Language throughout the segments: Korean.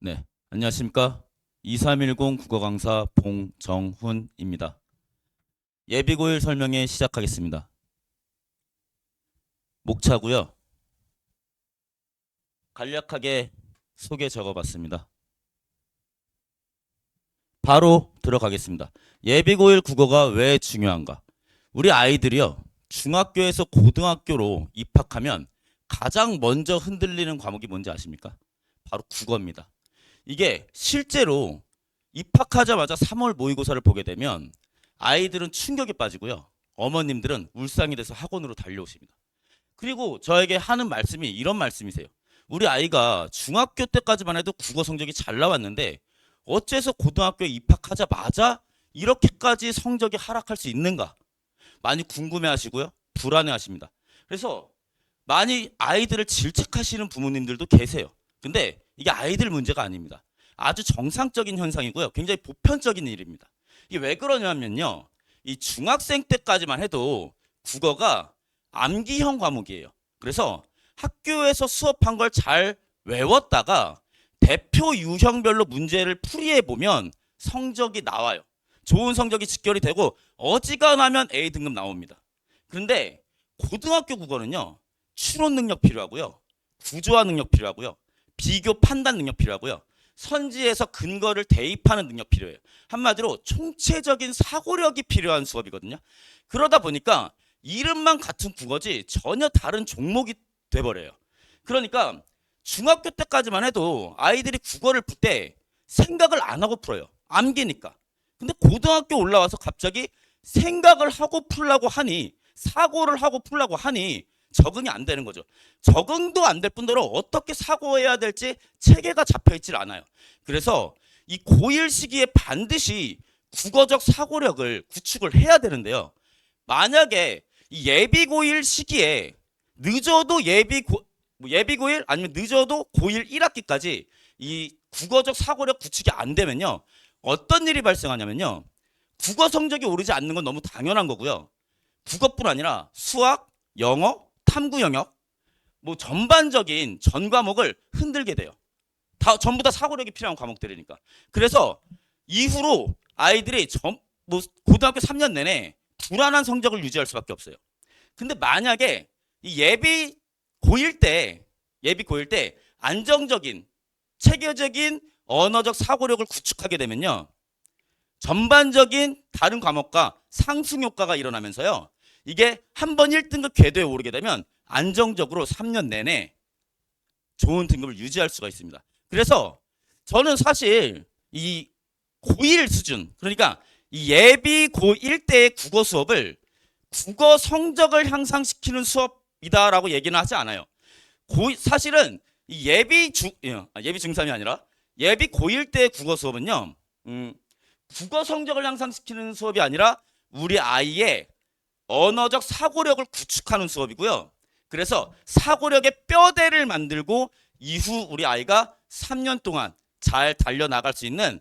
네, 안녕하십니까. 2310 국어 강사 봉정훈입니다. 예비고일 설명회 시작하겠습니다. 목차고요. 간략하게 소개 적어봤습니다. 바로 들어가겠습니다. 예비고일 국어가 왜 중요한가? 우리 아이들이요. 중학교에서 고등학교로 입학하면 가장 먼저 흔들리는 과목이 뭔지 아십니까? 바로 국어입니다. 이게 실제로 입학하자마자 3월 모의고사를 보게 되면 아이들은 충격에 빠지고요. 어머님들은 울상이 돼서 학원으로 달려오십니다. 그리고 저에게 하는 말씀이 이런 말씀이세요. 우리 아이가 중학교 때까지만 해도 국어 성적이 잘 나왔는데 어째서 고등학교에 입학하자마자 이렇게까지 성적이 하락할 수 있는가? 많이 궁금해 하시고요. 불안해 하십니다. 그래서 많이 아이들을 질책하시는 부모님들도 계세요. 근데 이게 아이들 문제가 아닙니다. 아주 정상적인 현상이고요. 굉장히 보편적인 일입니다. 이게 왜 그러냐면요. 이 중학생 때까지만 해도 국어가 암기형 과목이에요. 그래서 학교에서 수업한 걸 잘 외웠다가 대표 유형별로 문제를 풀이해 보면 성적이 나와요. 좋은 성적이 직결이 되고 어지간하면 A 등급 나옵니다. 그런데 고등학교 국어는요. 추론 능력 필요하고요. 구조화 능력 필요하고요. 비교 판단 능력 필요하고요. 선지에서 근거를 대입하는 능력 필요해요. 한마디로 총체적인 사고력이 필요한 수업이거든요. 그러다 보니까 이름만 같은 국어지 전혀 다른 종목이 돼버려요. 그러니까 중학교 때까지만 해도 아이들이 국어를 풀 때 생각을 안 하고 풀어요. 암기니까. 근데 고등학교 올라와서 갑자기 생각을 하고 풀라고 하니 사고를 하고 풀라고 하니 적응이 안 되는 거죠. 적응도 안 될 뿐더러 어떻게 사고해야 될지 체계가 잡혀 있질 않아요. 그래서 이 고1 시기에 반드시 국어적 사고력을 구축을 해야 되는데요. 만약에 이 예비 고1 시기에 늦어도 예비 고뭐 예비 고1 아니면 늦어도 고1 1학기까지 이 국어적 사고력 구축이 안 되면요. 어떤 일이 발생하냐면요. 국어 성적이 오르지 않는 건 너무 당연한 거고요. 국어뿐 아니라 수학, 영어, 탐구 영역 뭐 전반적인 전 과목을 흔들게 돼요. 다 전부 다 사고력이 필요한 과목들이니까. 그래서 이후로 아이들이 전, 뭐 고등학교 3년 내내 불안한 성적을 유지할 수밖에 없어요. 근데 만약에 이 예비 고1 때 예비 고1 때 안정적인 체계적인 언어적 사고력을 구축하게 되면요. 전반적인 다른 과목과 상승 효과가 일어나면서요. 이게 한 번 1등급 궤도에 오르게 되면 안정적으로 3년 내내 좋은 등급을 유지할 수가 있습니다. 그래서 저는 사실 이 고1 수준 그러니까 이 예비 고1 때의 국어 수업을 국어 성적을 향상시키는 수업이다라고 얘기는 하지 않아요. 고 사실은 이 예비 중 아, 예비 중3이 아니라 예비 고1 때 국어 수업은요. 음, 국어 성적을 향상시키는 수업이 아니라 우리 아이의 언어적 사고력을 구축하는 수업이고요. 그래서 사고력의 뼈대를 만들고 이후 우리 아이가 3년 동안 잘 달려나갈 수 있는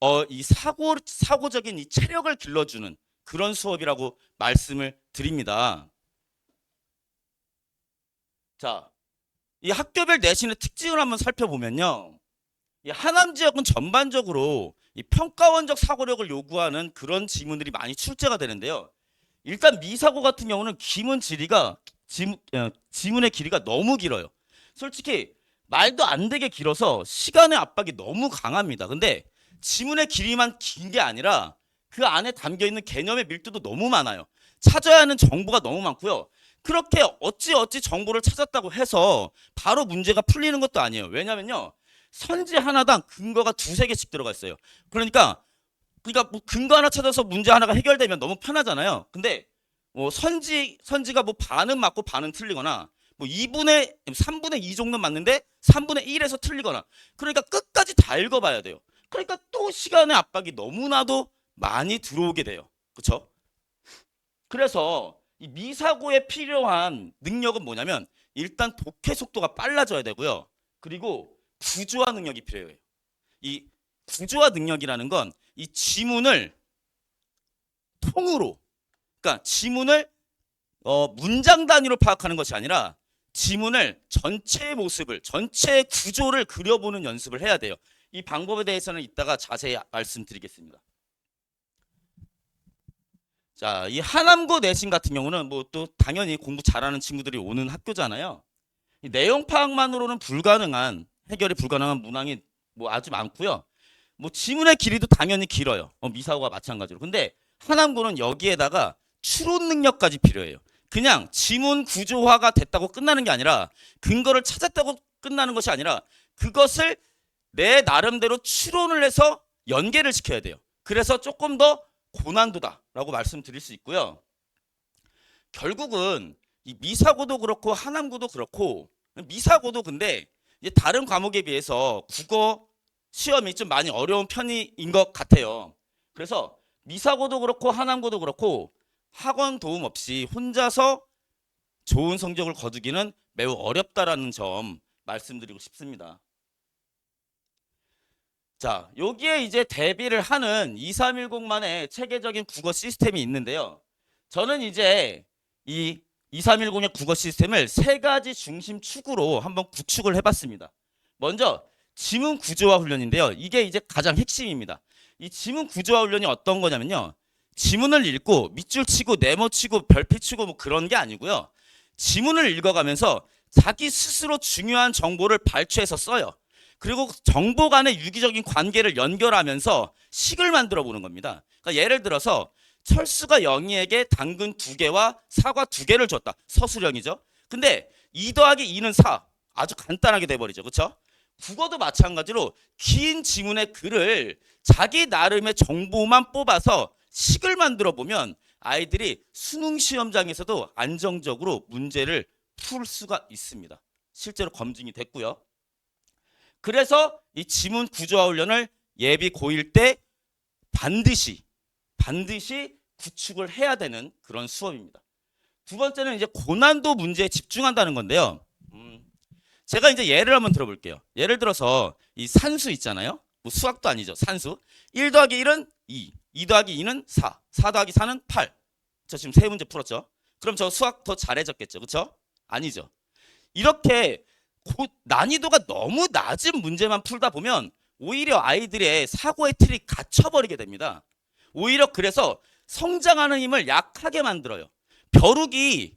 어, 이 사고 사고적인 이 체력을 길러주는 그런 수업이라고 말씀을 드립니다. 자, 이 학교별 내신의 특징을 한번 살펴보면요. 이 하남 지역은 전반적으로 이 평가원적 사고력을 요구하는 그런 지문들이 많이 출제가 되는데요. 일단 미사고 같은 경우는 기문 지리가 지문, 어, 지문의 길이가 너무 길어요. 솔직히 말도 안 되게 길어서 시간의 압박이 너무 강합니다. 근데 지문의 길이만 긴 게 아니라 그 안에 담겨 있는 개념의 밀도도 너무 많아요. 찾아야 하는 정보가 너무 많고요. 그렇게 어찌 어찌 정보를 찾았다고 해서 바로 문제가 풀리는 것도 아니에요. 왜냐면요. 선지 하나당 근거가 두세 개씩 들어가 있어요. 그러니까 그러니까 뭐 근거 하나 찾아서 문제 하나가 해결되면 너무 편하잖아요. 근데 뭐 선지 선지가 뭐 반은 맞고 반은 틀리거나 뭐 2분의 3분의 2 정도 맞는데 3분의 1에서 틀리거나 그러니까 끝까지 다 읽어봐야 돼요. 그러니까 또 시간의 압박이 너무나도 많이 들어오게 돼요. 그렇죠? 그래서 이 미사고에 필요한 능력은 뭐냐면 일단 독해 속도가 빨라져야 되고요. 그리고 구조화 능력이 필요해요. 이 구조화 능력이라는 건 이 지문을 통으로 그러니까 지문을 어, 문장 단위로 파악하는 것이 아니라 지문을 전체 모습을 전체 구조를 그려보는 연습을 해야 돼요. 이 방법에 대해서는 이따가 자세히 말씀드리겠습니다. 자, 이 하남고 내신 같은 경우는 뭐 또 당연히 공부 잘하는 친구들이 오는 학교잖아요. 이 내용 파악만으로는 불가능한 해결이 불가능한 문항이 뭐 아주 많고요. 뭐 지문의 길이도 당연히 길어요. 어, 미사고가 마찬가지로. 근데 하남고는 여기에다가 추론 능력까지 필요해요. 그냥 지문 구조화가 됐다고 끝나는 게 아니라 근거를 찾았다고 끝나는 것이 아니라 그것을 내 나름대로 추론을 해서 연계를 시켜야 돼요. 그래서 조금 더 고난도다라고 말씀드릴 수 있고요. 결국은 이 미사고도 그렇고 하남고도 그렇고 미사고도 근데 이제 다른 과목에 비해서 국어 시험이 좀 많이 어려운 편인 것 같아요. 그래서 미사고도 그렇고 하남고도 그렇고 학원 도움 없이 혼자서 좋은 성적을 거두기는 매우 어렵다라는 점 말씀드리고 싶습니다. 자, 여기에 이제 대비를 하는 2310만의 체계적인 국어 시스템이 있는데요. 저는 이제 이 2310의 국어 시스템을 세 가지 중심 축으로 한번 구축을 해봤습니다. 먼저 지문 구조화 훈련인데요. 이게 이제 가장 핵심입니다. 이 지문 구조화 훈련이 어떤 거냐면요. 지문을 읽고 밑줄 치고 네모 치고 별표 치고 뭐 그런 게 아니고요. 지문을 읽어가면서 자기 스스로 중요한 정보를 발췌해서 써요. 그리고 정보 간의 유기적인 관계를 연결하면서 식을 만들어 보는 겁니다. 그러니까 예를 들어서 철수가 영희에게 당근 두 개와 사과 두 개를 줬다. 서술형이죠. 근데 2 더하기 2는 4. 아주 간단하게 돼버리죠. 그렇죠? 국어도 마찬가지로 긴 지문의 글을 자기 나름의 정보만 뽑아서 식을 만들어 보면 아이들이 수능 시험장에서도 안정적으로 문제를 풀 수가 있습니다. 실제로 검증이 됐고요. 그래서 이 지문 구조화 훈련을 예비 고1 때 반드시 반드시 구축을 해야 되는 그런 수업입니다. 두 번째는 이제 고난도 문제에 집중한다는 건데요. 음, 제가 이제 예를 한번 들어볼게요. 예를 들어서 이 산수 있잖아요. 뭐 수학도 아니죠. 산수. 1 더하기 1은 2, 2 더하기 2는 4, 4 더하기 4는 8. 저 지금 세 문제 풀었죠. 그럼 저 수학 더 잘해졌겠죠. 그렇죠? 아니죠. 이렇게 고, 난이도가 너무 낮은 문제만 풀다 보면 오히려 아이들의 사고의 틀이 갇혀버리게 됩니다. 오히려 그래서 성장하는 힘을 약하게 만들어요. 벼룩이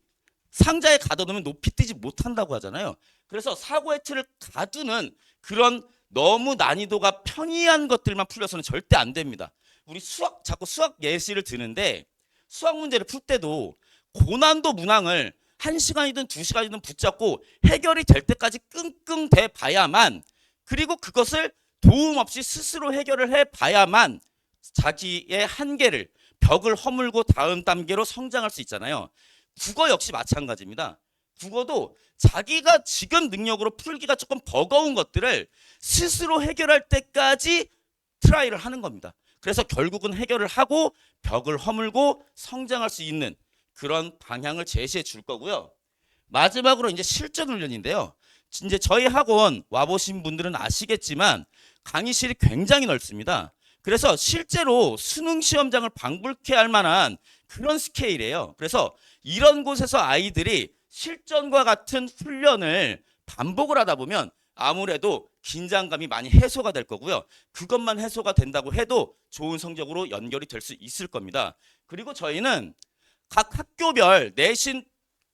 상자에 가둬놓으면 높이 뛰지 못한다고 하잖아요. 그래서 사고의 틀을 가두는 그런 너무 난이도가 편이한 것들만 풀려서는 절대 안 됩니다. 우리 수학 자꾸 수학 예시를 드는데 수학 문제를 풀 때도 고난도 문항을 한 시간이든 두 시간이든 붙잡고 해결이 될 때까지 끙끙 대 봐야만 그리고 그것을 도움 없이 스스로 해결을 해 봐야만 자기의 한계를 벽을 허물고 다음 단계로 성장할 수 있잖아요. 국어 역시 마찬가지입니다. 국어도 자기가 지금 능력으로 풀기가 조금 버거운 것들을 스스로 해결할 때까지 트라이를 하는 겁니다. 그래서 결국은 해결을 하고 벽을 허물고 성장할 수 있는 그런 방향을 제시해 줄 거고요. 마지막으로 이제 실전 훈련인데요. 이제 저희 학원 와보신 분들은 아시겠지만 강의실이 굉장히 넓습니다. 그래서 실제로 수능 시험장을 방불케 할 만한 그런 스케일이에요. 그래서 이런 곳에서 아이들이 실전과 같은 훈련을 반복을 하다 보면 아무래도 긴장감이 많이 해소가 될 거고요. 그것만 해소가 된다고 해도 좋은 성적으로 연결이 될 수 있을 겁니다. 그리고 저희는 각 학교별 내신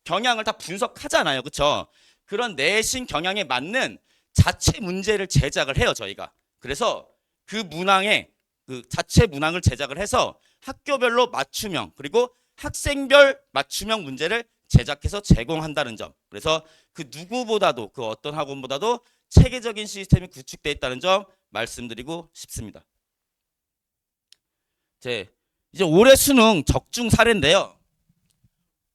경향을 다 분석하잖아요. 그렇죠? 그런 내신 경향에 맞는 자체 문제를 제작을 해요, 저희가. 그래서 그 문항에 그 자체 문항을 제작을 해서 학교별로 맞춤형 그리고 학생별 맞춤형 문제를 제작해서 제공한다는 점. 그래서 그 누구보다도 그 어떤 학원보다도 체계적인 시스템이 구축되어 있다는 점 말씀드리고 싶습니다. 제 이제 올해 수능 적중 사례인데요.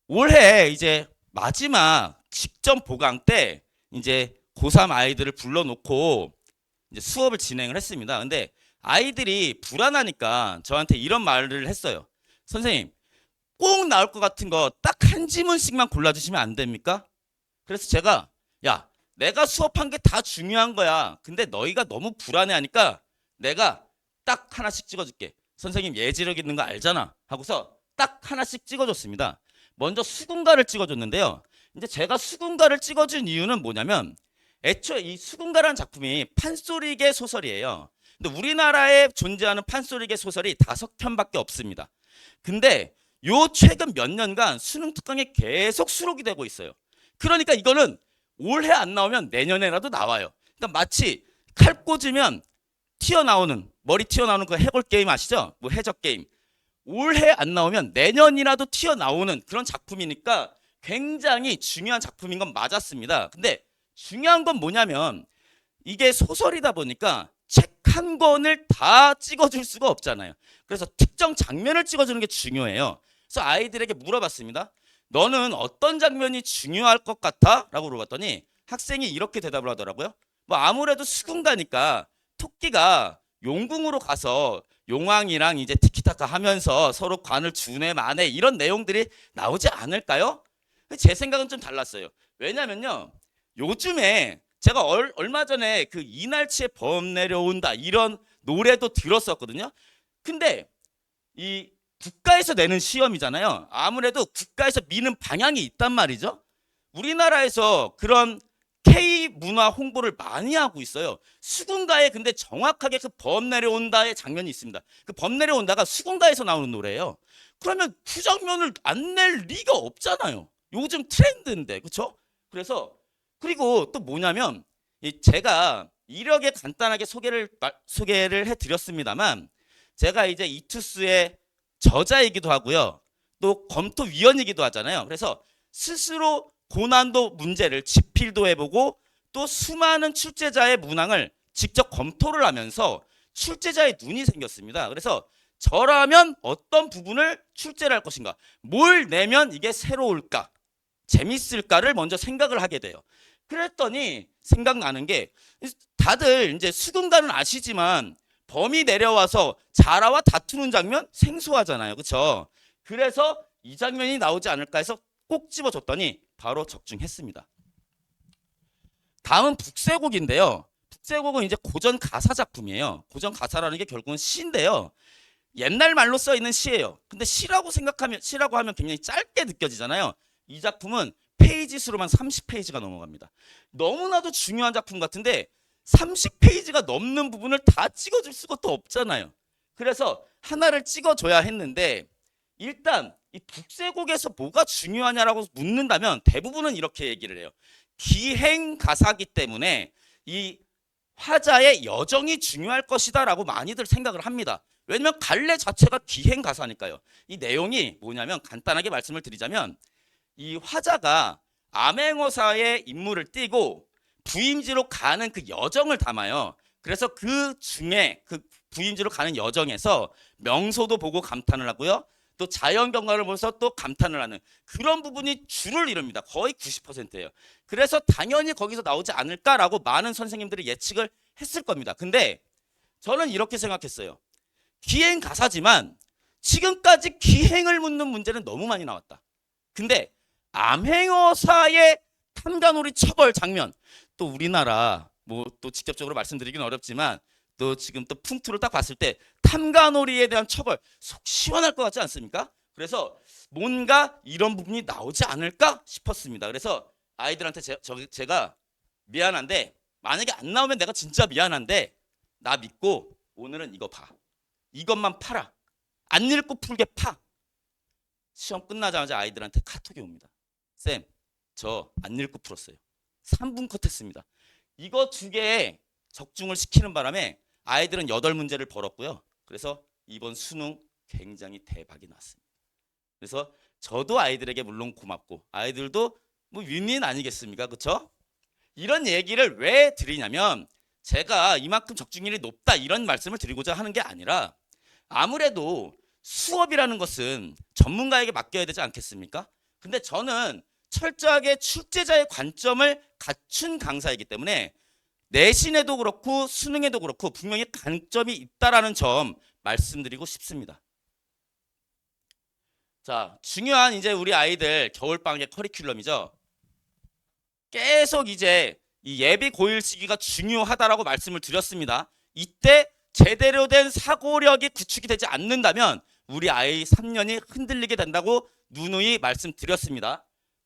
올해 이제 마지막 직전 보강 때 이제 고3 아이들을 불러놓고 이제 수업을 진행을 했습니다. 근데 아이들이 불안하니까 저한테 이런 말을 했어요. 선생님, 꼭 나올 것 같은 거 딱 한 지문씩만 골라주시면 안 됩니까? 그래서 제가 야, 내가 수업한 게 다 중요한 거야. 근데 너희가 너무 불안해하니까 내가 딱 하나씩 찍어줄게. 선생님 예지력 있는 거 알잖아. 하고서 딱 하나씩 찍어줬습니다. 먼저 수군가를 찍어줬는데요. 이제 제가 수군가를 찍어준 이유는 뭐냐면 애초에 이 수군가라는 작품이 판소리계 소설이에요. 근데 우리나라에 존재하는 판소리계 소설이 다섯 편밖에 없습니다. 근데 요 최근 몇 년간 수능 특강에 계속 수록이 되고 있어요. 그러니까 이거는 올해 안 나오면 내년에라도 나와요. 그러니까 마치 칼 꽂으면 튀어나오는 머리 튀어나오는 그 해골 게임 아시죠? 뭐 해적 게임. 올해 안 나오면 내년이라도 튀어나오는 그런 작품이니까 굉장히 중요한 작품인 건 맞았습니다. 근데 중요한 건 뭐냐면 이게 소설이다 보니까 책 한 권을 다 찍어줄 수가 없잖아요. 그래서 특정 장면을 찍어주는 게 중요해요. 그래서 아이들에게 물어봤습니다. 너는 어떤 장면이 중요할 것 같아? 라고 물어봤더니 학생이 이렇게 대답을 하더라고요. 뭐 아무래도 수군가니까 토끼가 용궁으로 가서 용왕이랑 이제 티키타카 하면서 서로 관을 주네 마네 이런 내용들이 나오지 않을까요? 제 생각은 좀 달랐어요. 왜냐면요. 요즘에 제가 얼, 얼마 전에 그 이날치의 범 내려온다 이런 노래도 들었었거든요. 근데 이 국가에서 내는 시험이잖아요. 아무래도 국가에서 미는 방향이 있단 말이죠. 우리나라에서 그런 K 문화 홍보를 많이 하고 있어요. 수군가에 근데 정확하게 그 범 내려온다의 장면이 있습니다. 그 범 내려온다가 수군가에서 나오는 노래예요. 그러면 그 장면을 안 낼 리가 없잖아요. 요즘 트렌드인데, 그렇죠? 그래서 그리고 또 뭐냐면 이 제가 이력에 간단하게 소개를 마- 소개를 해드렸습니다만 제가 이제 이투스의 저자이기도 하고요. 또 검토위원이기도 하잖아요. 그래서 스스로 고난도 문제를 집필도 해보고 또 수많은 출제자의 문항을 직접 검토를 하면서 출제자의 눈이 생겼습니다. 그래서 저라면 어떤 부분을 출제를 할 것인가, 뭘 내면 이게 새로울까, 재밌을까를 먼저 생각을 하게 돼요. 그랬더니 생각나는 게 다들 이제 수군가는 아시지만 범이 내려와서 자라와 다투는 장면 생소하잖아요. 그렇죠? 그래서 이 장면이 나오지 않을까 해서 꼭 집어줬더니 바로 적중했습니다. 다음은 북새곡인데요. 북새곡은 이제 고전 가사 작품이에요. 고전 가사라는 게 결국은 시인데요. 옛날 말로 써 있는 시예요. 근데 시라고 생각하면 시라고 하면 굉장히 짧게 느껴지잖아요. 이 작품은 페이지 수로만 30페이지가 넘어갑니다. 너무나도 중요한 작품 같은데 30페이지가 넘는 부분을 다 찍어줄 수가 또 없잖아요. 그래서 하나를 찍어줘야 했는데 일단 이 북새곡에서 뭐가 중요하냐라고 묻는다면 대부분은 이렇게 얘기를 해요. 기행 가사기 때문에 이 화자의 여정이 중요할 것이다라고 많이들 생각을 합니다. 왜냐면 갈래 자체가 기행 가사니까요. 이 내용이 뭐냐면 간단하게 말씀을 드리자면 이 화자가 암행어사의 임무를 띠고 부임지로 가는 그 여정을 담아요. 그래서 그 중에 그 부임지로 가는 여정에서 명소도 보고 감탄을 하고요. 또 자연 경관을 보면서 또 감탄을 하는 그런 부분이 주를 이룹니다. 거의 90%예요. 그래서 당연히 거기서 나오지 않을까라고 많은 선생님들이 예측을 했을 겁니다. 근데 저는 이렇게 생각했어요. 기행 가사지만 지금까지 기행을 묻는 문제는 너무 많이 나왔다. 근데 암행어사의 탐관오리 처벌 장면 또 우리나라 뭐 또 직접적으로 말씀드리기는 어렵지만 또 지금 또 풍토를 딱 봤을 때 탐관오리에 대한 처벌 속 시원할 것 같지 않습니까? 그래서 뭔가 이런 부분이 나오지 않을까 싶었습니다. 그래서 아이들한테 제, 저, 제가 미안한데 만약에 안 나오면 내가 진짜 미안한데 나 믿고 오늘은 이거 봐. 이것만 팔아. 안 읽고 풀게 파. 시험 끝나자마자 아이들한테 카톡이 옵니다. 쌤, 저 안 읽고 풀었어요. 3분 컷 했습니다. 이거 두 개에 적중을 시키는 바람에 아이들은 8문제를 벌었고요. 그래서 이번 수능 굉장히 대박이 났습니다. 그래서 저도 아이들에게 물론 고맙고 아이들도 뭐 윈윈 아니겠습니까? 그렇죠? 이런 얘기를 왜 드리냐면 제가 이만큼 적중률이 높다 이런 말씀을 드리고자 하는 게 아니라 아무래도 수업이라는 것은 전문가에게 맡겨야 되지 않겠습니까? 근데 저는 철저하게 출제자의 관점을 갖춘 강사이기 때문에 내신에도 그렇고 수능에도 그렇고 분명히 강점이 있다라는 점 말씀드리고 싶습니다. 자, 중요한 이제 우리 아이들 겨울방학의 커리큘럼이죠. 계속 이제 이 예비 고일 시기가 중요하다라고 말씀을 드렸습니다. 이때 제대로 된 사고력이 구축이 되지 않는다면 우리 아이 3년이 흔들리게 된다고 누누이 말씀드렸습니다.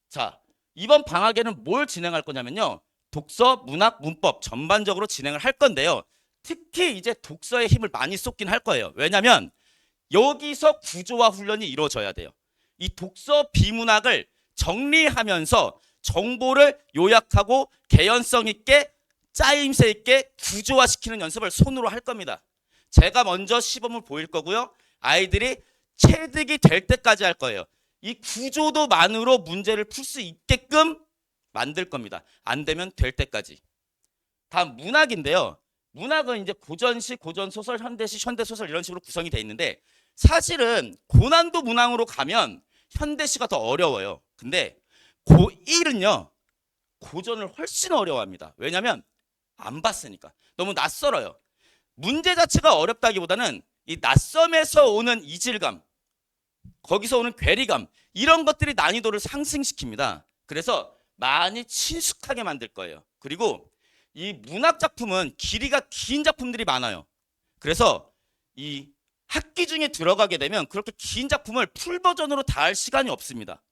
자, 이번 방학에는 뭘 진행할 거냐면요. 독서, 문학, 문법 전반적으로 진행을 할 건데요. 특히 이제 독서에 힘을 많이 쏟긴 할 거예요. 왜냐하면 여기서 구조화 훈련이 이루어져야 돼요. 이 독서 비문학을 정리하면서 정보를 요약하고 개연성 있게 짜임새 있게 구조화시키는 연습을 손으로 할 겁니다. 제가 먼저 시범을 보일 거고요. 아이들이 체득이 될 때까지 할 거예요. 이 구조도만으로 문제를 풀 수 있게끔 만들 겁니다. 안 되면 될 때까지. 다음 문학인데요. 문학은 이제 고전시, 고전소설, 현대시, 현대소설 이런 식으로 구성이 돼 있는데 사실은 고난도 문항으로 가면 현대시가 더 어려워요. 근데 고1은요. 고전을 훨씬 어려워합니다. 왜냐하면 안 봤으니까. 너무 낯설어요. 문제 자체가 어렵다기보다는 이 낯섦에서 오는 이질감, 거기서 오는 괴리감 이런 것들이 난이도를 상승시킵니다. 그래서 많이 친숙하게 만들 거예요. 그리고 이 문학 작품은 길이가 긴 작품들이 많아요. 그래서 이 학기 중에 들어가게 되면 그렇게 긴 작품을 풀 버전으로 다 할 시간이 없습니다.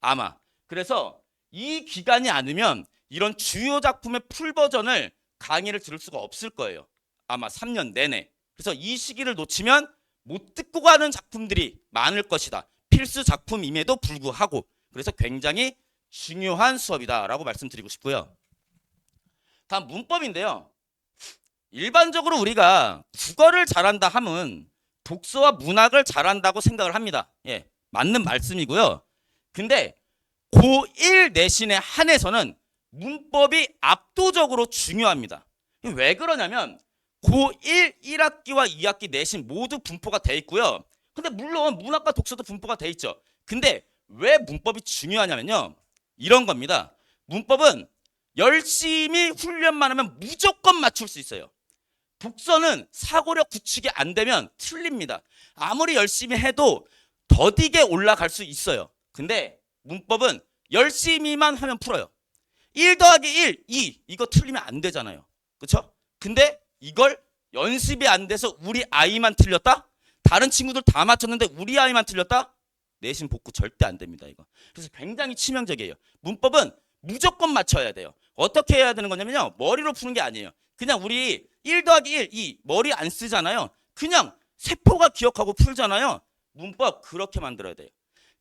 아마. 그래서 이 기간이 아니면 이런 주요 작품의 풀 버전을 강의를 들을 수가 없을 거예요. 아마 3년 내내. 그래서 이 시기를 놓치면 못 듣고 가는 작품들이 많을 것이다. 필수 작품임에도 불구하고 그래서 굉장히 중요한 수업이다라고 말씀드리고 싶고요. 다음 문법인데요. 일반적으로 우리가 국어를 잘한다 함은 독서와 문학을 잘한다고 생각을 합니다. 예, 맞는 말씀이고요. 근데 고1 내신에 한해서는 문법이 압도적으로 중요합니다. 왜 그러냐면 고1 1학기와 2학기 내신 모두 분포가 돼 있고요. 근데 물론 문학과 독서도 분포가 돼 있죠. 근데 왜 문법이 중요하냐면요. 이런 겁니다. 문법은 열심히 훈련만 하면 무조건 맞출 수 있어요. 독서는 사고력 구축이 안 되면 틀립니다. 아무리 열심히 해도 더디게 올라갈 수 있어요. 근데 문법은 열심히만 하면 풀어요. 1 더하기 1, 2 이거 틀리면 안 되잖아요. 그렇죠? 근데 이걸 연습이 안 돼서 우리 아이만 틀렸다? 다른 친구들 다 맞췄는데 우리 아이만 틀렸다? 내신 복구 절대 안 됩니다, 이거. 그래서 굉장히 치명적이에요. 문법은 무조건 맞춰야 돼요. 어떻게 해야 되는 거냐면요. 머리로 푸는 게 아니에요. 그냥 우리 1 더하기 1, 2 머리 안 쓰잖아요. 그냥 세포가 기억하고 풀잖아요. 문법 그렇게 만들어야 돼요.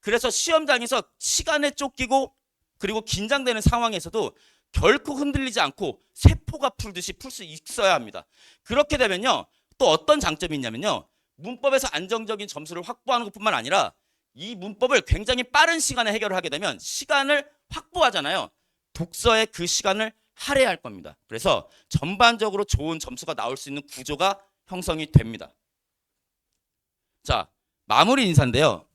그래서 시험장에서 시간에 쫓기고 그리고 긴장되는 상황에서도 결코 흔들리지 않고 세포가 풀듯이 풀 수 있어야 합니다. 그렇게 되면요. 또 어떤 장점이 있냐면요. 문법에서 안정적인 점수를 확보하는 것뿐만 아니라 이 문법을 굉장히 빠른 시간에 해결을 하게 되면 시간을 확보하잖아요. 독서의 그 시간을 할애할 겁니다. 그래서 전반적으로 좋은 점수가 나올 수 있는 구조가 형성이 됩니다. 자, 마무리 인사인데요.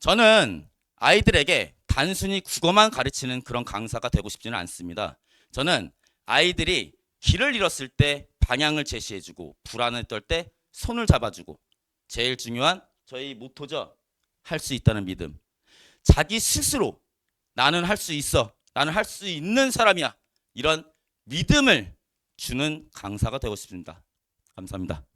저는 아이들에게 단순히 국어만 가르치는 그런 강사가 되고 싶지는 않습니다. 저는 아이들이 길을 잃었을 때 방향을 제시해주고 불안을 떨 때 손을 잡아주고 제일 중요한 저희 모토죠. 할 수 있다는 믿음. 자기 스스로 나는 할 수 있어. 나는 할 수 있는 사람이야. 이런 믿음을 주는 강사가 되고 싶습니다. 감사합니다.